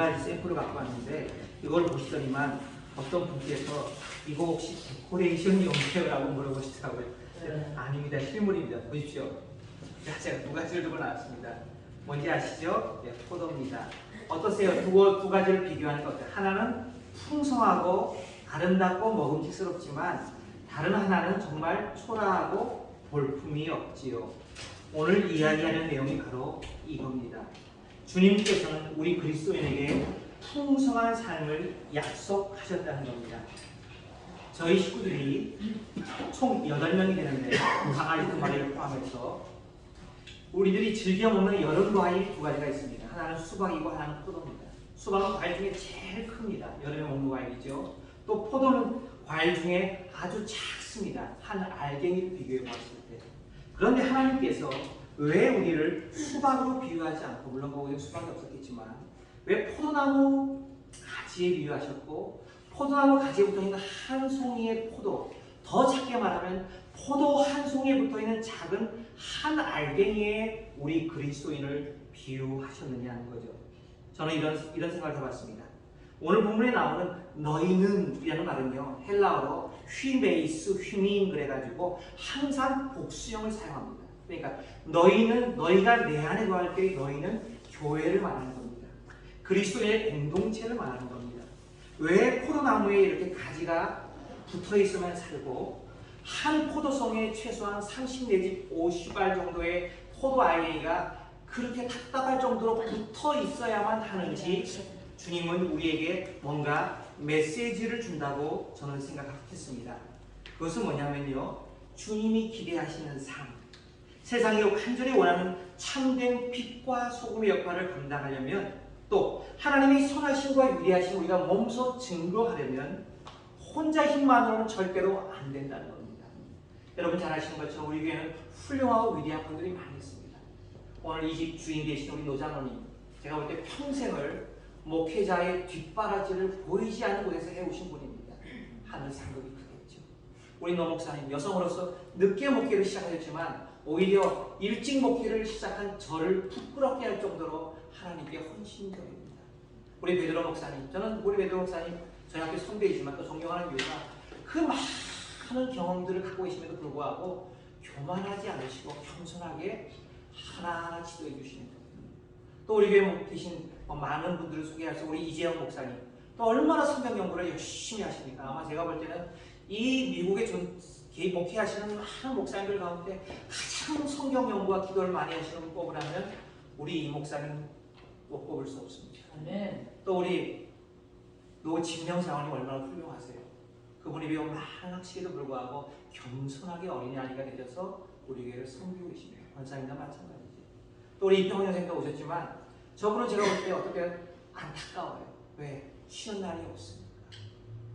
가지 샘플을 갖고 왔는데 이걸 보시더니만 어떤 분께서 이거 혹시 데코레이션 용도라고 물어보시더라고요. 네. 아닙니다. 실물입니다. 보십시오. 자, 제가 두 가지를 들고 나왔습니다. 뭔지 아시죠? 네, 포도입니다. 어떠세요? 두, 두 가지를 비교하는 것? 하나는 풍성하고 아름답고 먹음직스럽지만 다른 하나는 정말 초라하고 볼품이 없지요. 오늘 이야기하는 내용이 바로 이겁니다. 주님께서는 우리 그리스도인에게 풍성한 삶을 약속하셨다는 겁니다. 저희 식구들이 총 8명이 되는데 강아지 두 마리를 포함해서 우리들이 즐겨 먹는 여름 과일 두 가지가 있습니다. 하나는 수박이고 하나는 포도입니다. 수박은 과일 중에 제일 큽니다. 여름에 먹는 과일이죠. 또 포도는 과일 중에 아주 작습니다. 한 알갱이를 비교해 보았을 때. 그런데 하나님께서 왜 우리를 수박으로 비유하지 않고 물론 거기에 수박이 없었겠지만 왜 포도나무 가지에 비유하셨고 포도나무 가지에 붙어있는 한 송이의 포도 더 작게 말하면 포도 한 송이에 붙어있는 작은 한 알갱이에 우리 그리스도인을 비유하셨느냐 하는 거죠. 저는 이런, 이런 생각을 해봤습니다. 오늘 본문에 나오는 너희는 이라는 말은요 헬라어로 휘메이스 휘민 그래가지고 항상 복수형을 사용합니다. 그러니까 너희는 너희가 내 안에 거할 때 너희는 교회를 말하는 겁니다. 그리스도의 공동체를 말하는 겁니다. 왜 포도나무에 이렇게 가지가 붙어 있으면 살고 한 포도송에 최소한 30 내지 50알 정도의 포도 알갱이가 그렇게 답답할 정도로 붙어 있어야만 하는지 주님은 우리에게 뭔가 메시지를 준다고 저는 생각했습니다. 그것은 뭐냐면요. 주님이 기대하시는 삶. 세상이 간절히 원하는 참된 빛과 소금의 역할을 감당하려면 또 하나님이 선하심과 위대하심 우리가 몸소 증거하려면 혼자 힘만으로는 절대로 안 된다는 겁니다. 여러분 잘 아시는 것처럼 우리 교회는 훌륭하고 위대한 분들이 많이 있습니다. 오늘 이 집 주인 되신 우리 노장로님 제가 볼 때 평생을 목회자의 뒷바라지를 보이지 않는 곳에서 해오신 분입니다. 하늘 상급이 크겠죠. 우리 노 목사님 여성으로서 늦게 목회를 시작하셨지만 오히려 일찍 목회를 시작한 저를 부끄럽게 할 정도로 하나님께 헌신적입니다. 우리 베드로 목사님, 저는 우리 베드로 목사님 저희 학교 선배이지만 또 존경하는 이유가 그 많은 경험들을 갖고 계심에도 불구하고 교만하지 않으시고 겸손하게 하나하나 지도해 주시는 것. 또 우리 교회 계신 많은 분들을 소개할 수 우리 이재영 목사님 또 얼마나 성경 연구를 열심히 하십니까? 아마 제가 볼 때는 이 미국에 좀 개입 목회하시는 많은 목사님들 가운데 가장 성경 연구와 기도를 많이 하시는 분 꼽으라면 우리 이 목사님 못 꼽을 수 없습니다. 아멘. 또 우리 노 진명 사원이 얼마나 훌륭하세요. 그분이 배운 많은 학식에도 불구하고 겸손하게 어린이 아이가 되셔서 우리 교회를 섬기고 계십니다. 권사님과 마찬가지죠. 또 우리 이평원 선생도 오셨지만 저분은 제가 볼 때 어떻게 안타까워요. 왜? 쉬는 날이 없으니까.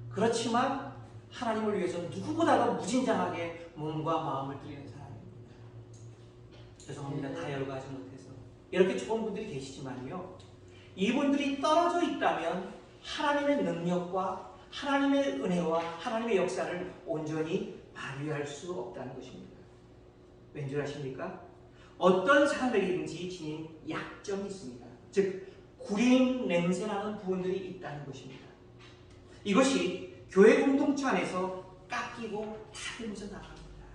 그렇지만 하나님을 위해서 누구보다도 무진장하게 몸과 마음을 드리는 사람입니다. 죄송합니다. 다 열거하지 못해서. 이렇게 좋은 분들이 계시지만요. 이분들이 떨어져 있다면 하나님의 능력과 하나님의 은혜와 하나님의 역사를 온전히 발휘할 수 없다는 것입니다. 왠줄 아십니까? 어떤 사람에게든지 지닌 약점이 있습니다. 즉 구린 냄새나는 부분들이 있다는 것입니다. 이것이 교회 공동체 안에서 깎이고 타들면서 나갑니다.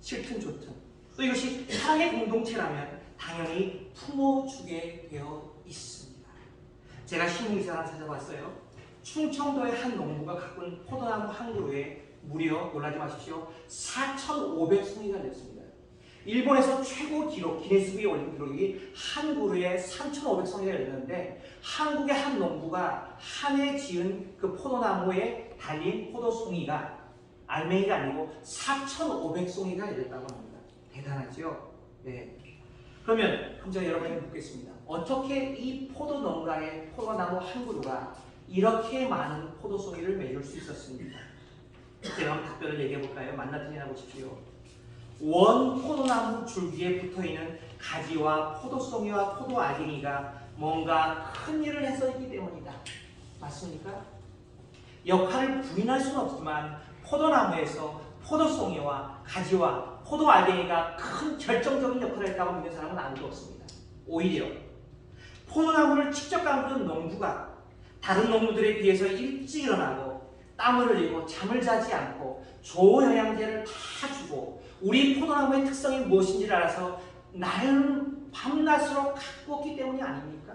싫든 좋든 또 이것이 사랑의 공동체라면 당연히 품어주게 되어 있습니다. 제가 신문기사를 찾아봤어요. 충청도의 한 농부가 가꾼 포도나무 한 그루에 무려 놀라지 마십시오. 4,500송이가 됐습니다. 일본에서 최고 기록 기네스북에 올린 기록이 한 그루에 3,500송이가 열렸는데 한국의 한 농부가 한 해 지은 그 포도나무에 달린 포도송이가 알맹이가 아니고 4,500송이가 열렸다고 합니다. 대단하죠? 네. 그러면 그럼 여러분에게 묻겠습니다. 어떻게 이 포도 농가의 포도나무 한 그루가 이렇게 많은 포도송이를 맺을 수 있었습니까? 제가 한번 답변을 얘기해 볼까요? 만나드리나 보십시오. 원 포도나무 줄기에 붙어 있는 가지와 포도송이와 포도 알갱이가 뭔가 큰 일을 해서 있기 때문이다. 맞습니까? 역할을 부인할 수는 없지만 포도나무에서 포도송이와 가지와 포도 알갱이가 큰 결정적인 역할을 했다고 믿는 사람은 아무도 없습니다. 오히려 포도나무를 직접 가꾸는 농부가 다른 농부들에 비해서 일찍 일어나고 땀을 흘리고 잠을 자지 않고 조영양제를 다 주고 우리 포도나무의 특성이 무엇인지를 알아서 날 밤낮으로 가꾸었기 때문이 아닙니까?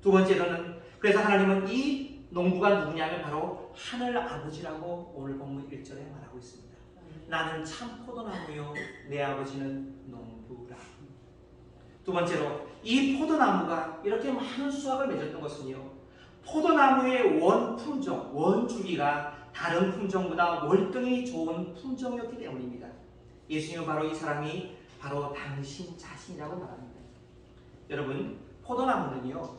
두 번째로는 그래서 하나님은 이 농부가 누구냐면 바로 하늘 아버지라고 오늘 본문 1절에 말하고 있습니다. 나는 참 포도나무요 내 아버지는 농부라. 두 번째로 이 포도나무가 이렇게 많은 수확을 맺었던 것은요. 포도나무의 원 품종, 원 주기가 다른 품종보다 월등히 좋은 품종이었기 때문입니다. 예수님은 바로 이 사람이 바로 당신 자신이라고 말합니다. 여러분, 포도나무는요.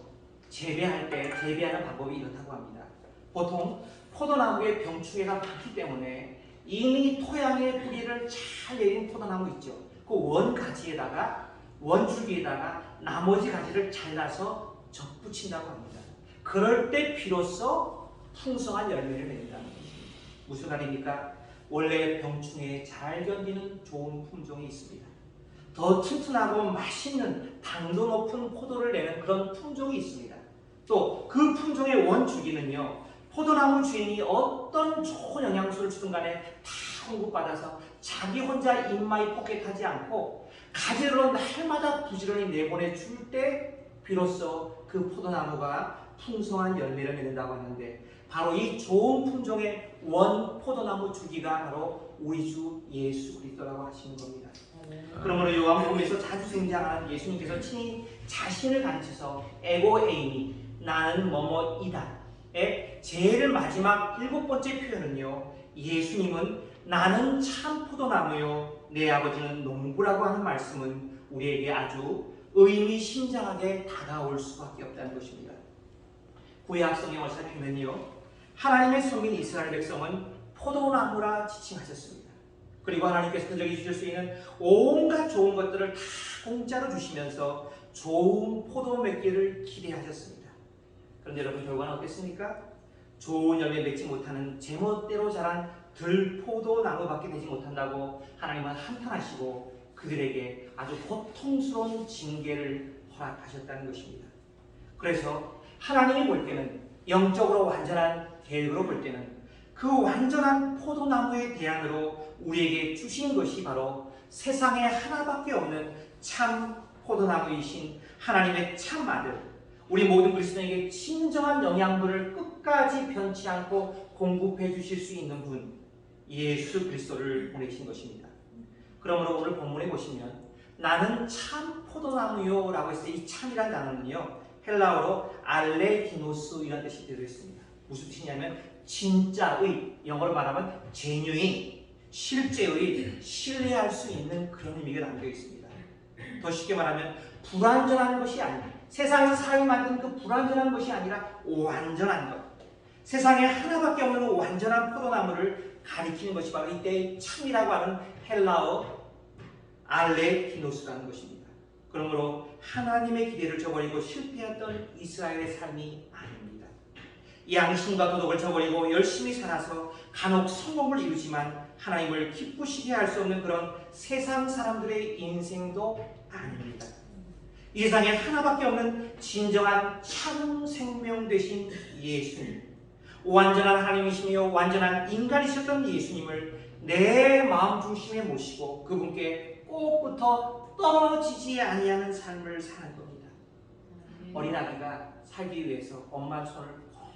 재배할 때 재배하는 방법이 이렇다고 합니다. 보통 포도나무에 병충해가 많기 때문에 이미 토양에 뿌리를 잘 내린 포도나무 있죠. 그 원 가지에다가 원 줄기에다가 나머지 가지를 잘라서 접붙인다고 합니다. 그럴 때 비로소 풍성한 열매를 맺는다는 것입니다. 무슨 말입니까? 원래 병충해에 잘 견디는 좋은 품종이 있습니다. 더 튼튼하고 맛있는 당도 높은 포도를 내는 그런 품종이 있습니다. 또 그 품종의 원주기는요. 포도나무 주인이 어떤 좋은 영양소를 주든 간에 다 공급받아서 자기 혼자 입마이 포켓하지 않고 가지로 날마다 부지런히 내보내 줄 때 비로소 그 포도나무가 풍성한 열매를 맺는다고 하는데 바로 이 좋은 품종의 원 포도나무 주기가 바로 우리 주 예수 그리스도라고 하시는 겁니다. 그러므로 요한복음에서 자주 등장하는 예수님께서 친히 자신을 가르쳐서 에고 에이미 나는 뭐뭐이다의 제일 마지막 일곱 번째 표현은요. 예수님은 나는 참 포도나무요 내 아버지는 농부라고 하는 말씀은 우리에게 아주 의미심장하게 다가올 수밖에 없다는 것입니다. 구약 성경을 살피면요. 하나님의 성민 이스라엘 백성은 포도나무라 지칭하셨습니다. 그리고 하나님께서 그들에게 주실 수 있는 온갖 좋은 것들을 다 공짜로 주시면서 좋은 포도 맺기를 기대하셨습니다. 그런데 여러분 결과는 어땠습니까? 좋은 열매 맺지 못하는 제멋대로 자란 들포도 나무밖에 되지 못한다고 하나님은 한탄하시고 그들에게 아주 고통스러운 징계를 허락하셨다는 것입니다. 그래서 하나님이 볼 때는 영적으로 완전한 계획으로 볼 때는 그 완전한 포도나무의 대안으로 우리에게 주신 것이 바로 세상에 하나밖에 없는 참 포도나무이신 하나님의 참 아들, 우리 모든 그리스도인에게 진정한 영양분을 끝까지 변치 않고 공급해 주실 수 있는 분, 예수 그리스도를 보내신 것입니다. 그러므로 오늘 본문에 보시면 나는 참 포도나무요 라고 했을 때 이 참이란 단어는요 헬라어로 알레기노스 이런 뜻이 들어있습니다. 무슨 뜻이냐면 진짜의 영어로 말하면 genuine 실제의 신뢰할 수 있는 그런 의미가 담겨 있습니다. 더 쉽게 말하면 불완전한 것이 아니라 세상에서 사람이 만든 그 불완전한 것이 아니라 완전한 것. 세상에 하나밖에 없는 완전한 포도나무를 가리키는 것이 바로 이때 참이라고 하는 헬라어 알레기노스라는 것입니다. 그러므로 하나님의 기대를 저버리고 실패했던 이스라엘의 삶이 아닙니다. 양심과 도덕을 저버리고 열심히 살아서 간혹 성공을 이루지만 하나님을 기쁘시게 할 수 없는 그런 세상 사람들의 인생도 아닙니다. 이 세상에 하나밖에 없는 진정한 참 생명 되신 예수님. 완전한 하나님이시며 완전한 인간이셨던 예수님을 내 마음 중심에 모시고 그분께 꼭부터 떨어지지 아니하는 삶을 사는 겁니다. 어린아기가 살기 위해서 엄마 손을 꼭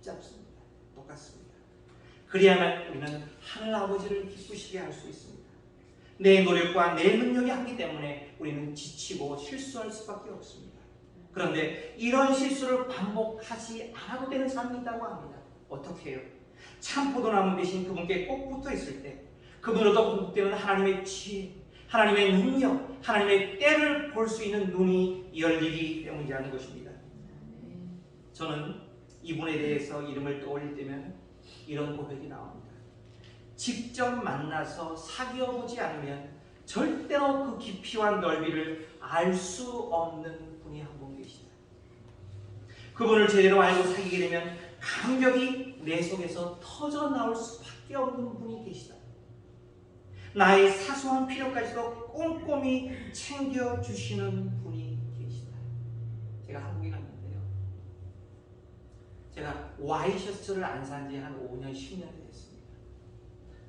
잡습니다. 똑같습니다. 그래야만 우리는 하늘 아버지를 기쁘시게 할 수 있습니다. 내 노력과 내 능력이 한기 때문에 우리는 지치고 실수할 수밖에 없습니다. 그런데 이런 실수를 반복하지 않아도 되는 삶이 있다고 합니다. 어떻게 해요? 참 포도나무 대신 그분께 꼭 붙어 있을 때 그분으로부터 공급되는 하나님의 지혜, 하나님의 능력, 하나님의 때를 볼 수 있는 눈이 열리기 때문이라는 것입니다. 저는 이분에 대해서 이름을 떠올릴 때면 이런 고백이 나옵니다. 직접 만나서 사귀어 보지 않으면 절대로 그 깊이와 넓이를 알 수 없는 분이 한 분 계시다. 그분을 제대로 알고 사귀게 되면 감격이 내 속에서 터져 나올 수밖에 없는 분이 계시다. 나의 사소한 필요까지도 꼼꼼히 챙겨 주시는 분이 계시다. 제가 한국에 갔는데요. 제가 와이셔츠를 안 산 지 한 5년, 10년 됐습니다.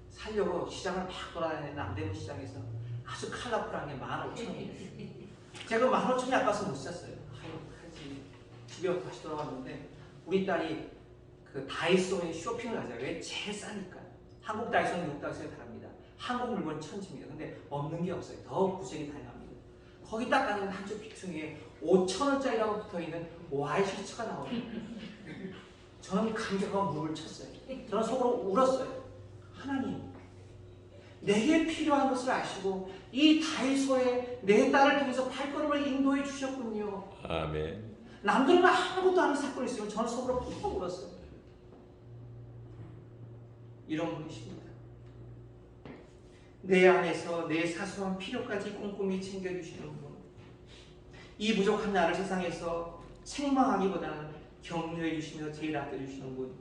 살려고 시장을 막 돌아다니는 남대문 시장에서 아주 컬러풀한 게 15,000원이에요. 제가 그 15,000원이 아까워서 못 샀어요. 아유, 하지. 집에 다시 돌아왔는데 우리 딸이 그 다이소에 쇼핑을 하자. 왜? 제일 싸니까. 한국 다이소는 미국 다이소에 다릅니다. 한국 물건 천지입니다. 근데 없는 게 없어요. 더 구색이 다양합니다. 거기 딱 가면 한쪽 피퉁이에 5천원짜리라고 붙어있는 와이셔츠가 나옵니다. 저는 감격하고 물을 쳤어요. 저는 속으로 울었어요. 하나님, 내게 필요한 것을 아시고 이 다이소에 내 딸을 통해서 발걸음을 인도해 주셨군요. 아멘. 남들은 아무것도 아닌 사건이 있으면 저는 속으로 푹 울었어요. 이런 분이십니다. 내 안에서 내 사소한 필요까지 꼼꼼히 챙겨주시는 분. 이 부족한 나를 세상에서 책망하기보다는 격려해 주시며 제일 아껴주시는 분.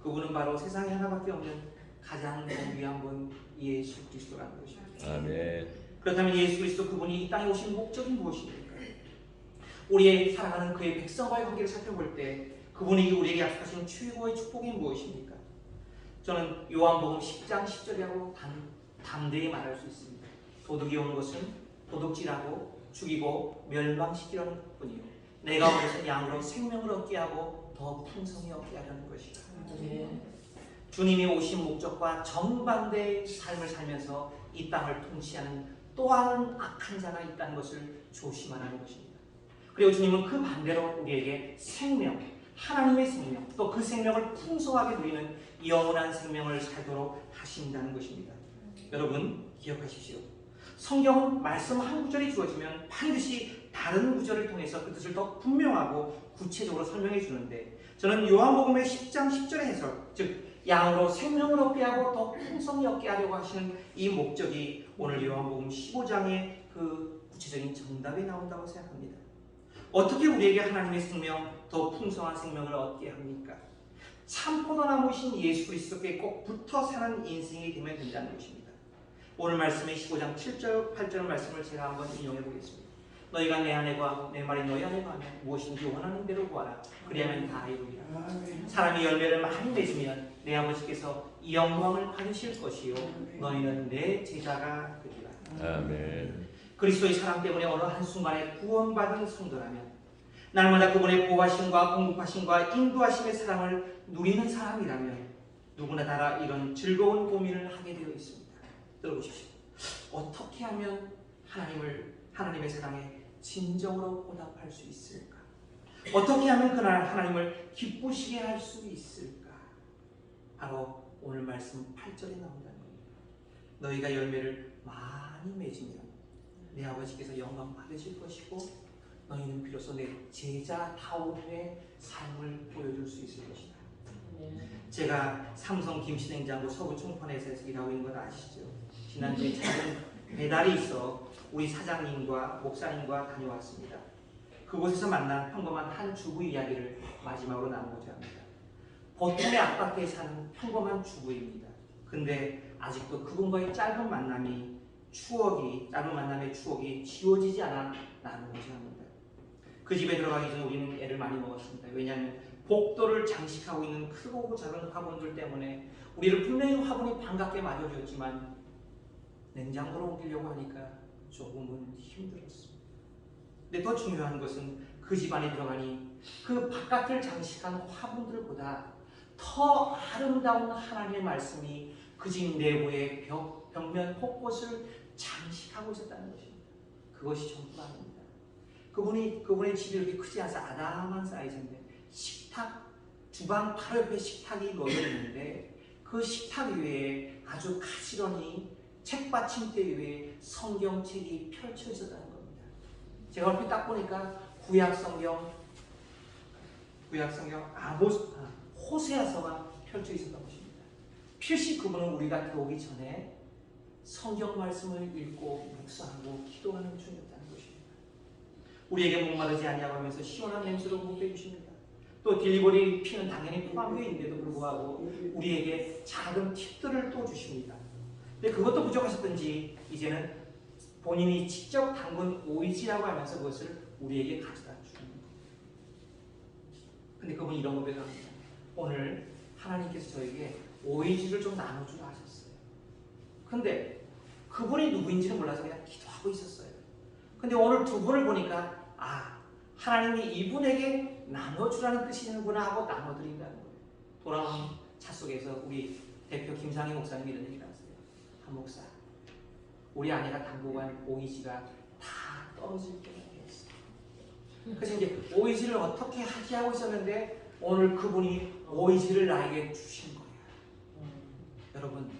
그분은 바로 세상에 하나밖에 없는 가장 위한 분 예수 그리스도라는 것입니다. 아멘. 그렇다면 예수 그리스도 그분이 이 땅에 오신 목적이 무엇입니까? 우리의 살아가는 그의 백성과의 관계를 살펴볼 때 그분이 우리에게 약속하신 최고의 축복이 무엇입니까? 저는 요한복음 10장 10절이라고 단, 담대히 말할 수 있습니다. 도둑이 온 것은 도둑질하고 죽이고 멸망시키려는 뿐이요. 내가 온 것은 양으로 생명을 얻게 하고 더 풍성히 얻게 하려는 것이다. 주님이 오신 목적과 정반대의 삶을 살면서 이 땅을 통치하는 또한 악한 자가 있다는 것을 조심하라는 것입니다. 그리고 주님은 그 반대로 우리에게 생명, 하나님의 생명, 또 그 생명을 풍성하게 누리는 영원한 생명을 살도록 하신다는 것입니다. 여러분 기억하십시오. 성경은 말씀 한 구절이 주어지면 반드시 다른 구절을 통해서 그 뜻을 더 분명하고 구체적으로 설명해 주는데 저는 요한복음의 10장 10절의 해설, 즉 양으로 생명을 얻게 하고 더 풍성히 얻게 하려고 하시는 이 목적이 오늘 요한복음 15장의 그 구체적인 정답이 나온다고 생각합니다. 어떻게 우리에게 하나님의 생명, 더 풍성한 생명을 얻게 합니까? 참 포도나무이신 예수 그리스도께 꼭 붙어 사는 인생이 되면 된다는 것입니다. 오늘 말씀의 15장 7절, 8절 말씀을 제가 한번 인용해 보겠습니다. 너희가 내 안에 거하고 내 말이 너희 안에 거하면 무엇인지 원하는 대로 구하라. 그리하면 다 이루리라. 사람이 열매를 많이 맺으면 내 아버지께서 이 영광을 받으실 것이요 너희는 내 제자가 되리라. 아멘. 그리스도의 사랑 때문에 어느 한순간에 구원받은 성도라면 날마다 그분의 보호하심과 공급하심과 인도하심의 사랑을 누리는 사람이라면 누구나 다 이런 즐거운 고민을 하게 되어 있습니다. 들어보십시오. 어떻게 하면 하나님을 하나님의 사랑에 진정으로 보답할 수 있을까? 어떻게 하면 그날 하나님을 기쁘시게 할 수 있을까? 바로 오늘 말씀 8절에 나온다는 겁니다. 너희가 열매를 많이 맺으면 내 아버지께서 영광 받으실 것이고 너희는 비로소 내 제자다움의 삶을 보여줄 수 있을 것이다. 제가 삼성 김신행장고 서구 총판에서 일하고 있는 건 아시죠? 지난주에 작은 배달이 있어 우리 사장님과 목사님과 다녀왔습니다. 그곳에서 만난 평범한 한 주부 이야기를 마지막으로 나누고자 합니다. 보통의 아파트에 사는 평범한 주부입니다. 근데 아직도 그분과의 짧은 만남이 추억이 짧은 만남의 추억이 지워지지 않아 나누고자 합니다. 그 집에 들어가기 전에 우리는 애를 많이 먹었습니다. 왜냐하면 복도를 장식하고 있는 크고 작은 화분들 때문에 우리를 분명히 화분이 반갑게 맞아주었지만 냉장고로 옮기려고 하니까 조금은 힘들었습니다. 근데 더 중요한 것은 그 집안에 들어가니 그 바깥을 장식한 화분들보다 더 아름다운 하나님의 말씀이 그 집 내부의 벽, 벽면 곳곳을 장식하고 있었다는 것입니다. 그것이 전부가 아닙니다. 그분이 그분의 집이 이렇게 크지 않아서 아담한 사이즈인데 식탁 주방 바로 옆에 식탁이 놓여 있는데 그 식탁 위에 아주 가지런히 책받침대 위에 성경책이 펼쳐 있었다는 겁니다. 제가 얼핏 딱 보니까 구약 성경 구약 성경 아모스 아, 호세아서가 펼쳐 있었던 것입니다. 필시 그분은 우리가 들어오기 전에 성경 말씀을 읽고 묵상하고 기도하는 중이었다는 것입니다. 우리에게 목마르지 아니하고 하면서 시원한 냄새로 목해 주십니다. 또 딜리버리 피는 당연히 포함되어 있는데도 불구하고 우리에게 작은 팁들을 또 주십니다. 근데 그것도 부족하셨던지 이제는 본인이 직접 담근 오이지라고 하면서 그것을 우리에게 가져다 주는 근데 그분이 이런 고백을 합니다. 오늘 하나님께서 저에게 오이지를 좀 나눠주라 하셨어요. 근데 그분이 누구인지는 몰라서 그냥 기도하고 있었어요. 근데 오늘 두 분을 보니까 아 하나님이 이분에게 나눠주라는 뜻이는구나 하고 나눠드린다는 거예요. 돌아온 차 속에서 우리 대표 김상희 목사님이 이런 얘기를 하세요. 한 목사, 우리 아내가 당분간 오이지가 다 떨어질 때가 됐어. 그래서 이제 오이지를 어떻게 하지 하고 있었는데 오늘 그분이 오이지를 나에게 주신 거예요. 여러분,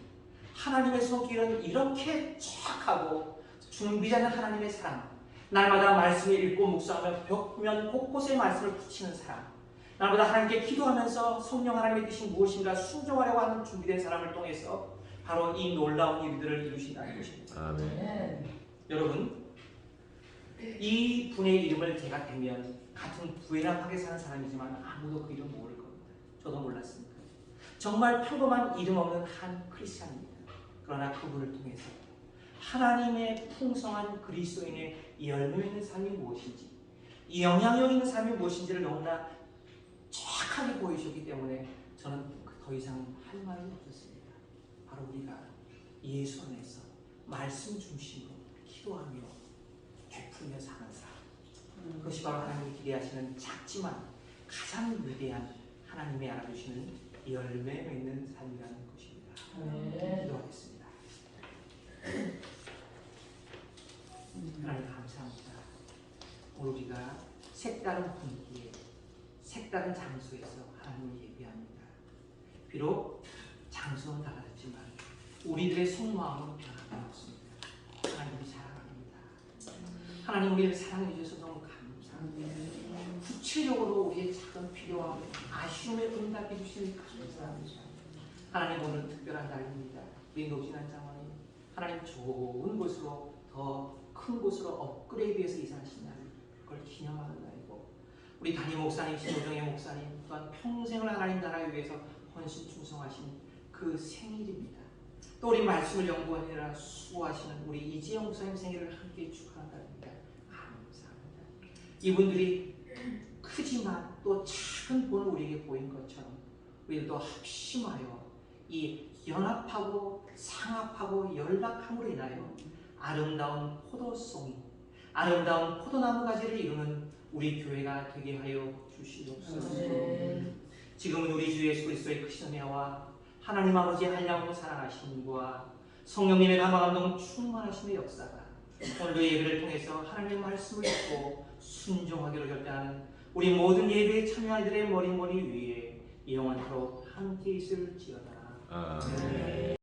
하나님의 손길은 이렇게 쫙하고 준비되는 하나님의 사랑, 날마다 말씀을 읽고 묵상하며 벽면 곳곳에 말씀을 붙이는 사랑, 날마다 하나님께 기도하면서 성령 하나님의 뜻이 무엇인가 순종하려고 하는 준비된 사람을 통해서 바로 이 놀라운 일들을 이루신다는 것입니다. 아멘. 여러분, 이 분의 이름을 제가 대면 같은 부에나하게 사는 사람이지만 아무도 그 이름 모를 겁니다. 저도 몰랐습니다. 정말 평범한 이름 없는 한 크리스찬입니다. 그러나 그분을 통해서 하나님의 풍성한 그리스도인의 열매 있는 삶이 무엇인지, 이 영향력 있는 삶이 무엇인지를 너무나 정확하게 보여주셨기 때문에 저는 그더 이상 할 말이 없었습니다. 바로 우리가 예수 안에서 말씀 중심으로 기도하며 베풀며 사는 삶. 그것이 바로 하나님이 기대하시는 작지만 가장 위대한 하나님의 알아주시는 열매 맺는 삶이라는 것입니다. 아멘. 기도하겠습니다. 하나님 감사합니다. 오늘 우리가 색다른 분위기에 색다른 장소에서 하나님을 예배합니다. 비록 장소는 달라졌지만 우리들의 속마음은 변함이 없습니다. 하나님을 사랑합니다. 하나님 우리를 사랑해 주셔서 너무 감사합니다. 구체적으로 우리의 작은 필요와 아쉬움에 응답해 주시니 감사합니다. 하나님 오늘 특별한 날입니다. 우리 노진한 장관님 하나님 좋은 곳으로 더 큰 곳으로 업그레이드해서 이사하신 날 그걸 기념하는 날이고 우리 담임 목사님, 신호정의 목사님 또한 평생을 하나님 나라를 위해서 헌신 충성하신 그 생일입니다. 또 우리 말씀을 연구하느라 수고하시는 우리 이재영 목사님 생일을 함께 축하하는 날입니다. 감사합니다. 이분들이 크지만 또 작은 본을 우리에게 보인 것처럼 우리도 합심하여 이 연합하고 상합하고 연락함으로 인하여 아름다운 포도송이 아름다운 포도나무 가지를 이루는 우리 교회가 되게 하여 주시옵소서. 지금은 우리 주 예수 그리스도의 크신 은혜와 하나님 아버지의 한량으로 사랑하심과 성령님의 감화 감동 충만하심의 역사가 오늘도 예배를 통해서 하나님의 말씀을 듣고 순종하기로 결단하는 우리 모든 예배에 참여한 이들의 머리머리 위에 영원토록 함께 있을지어다. 아멘.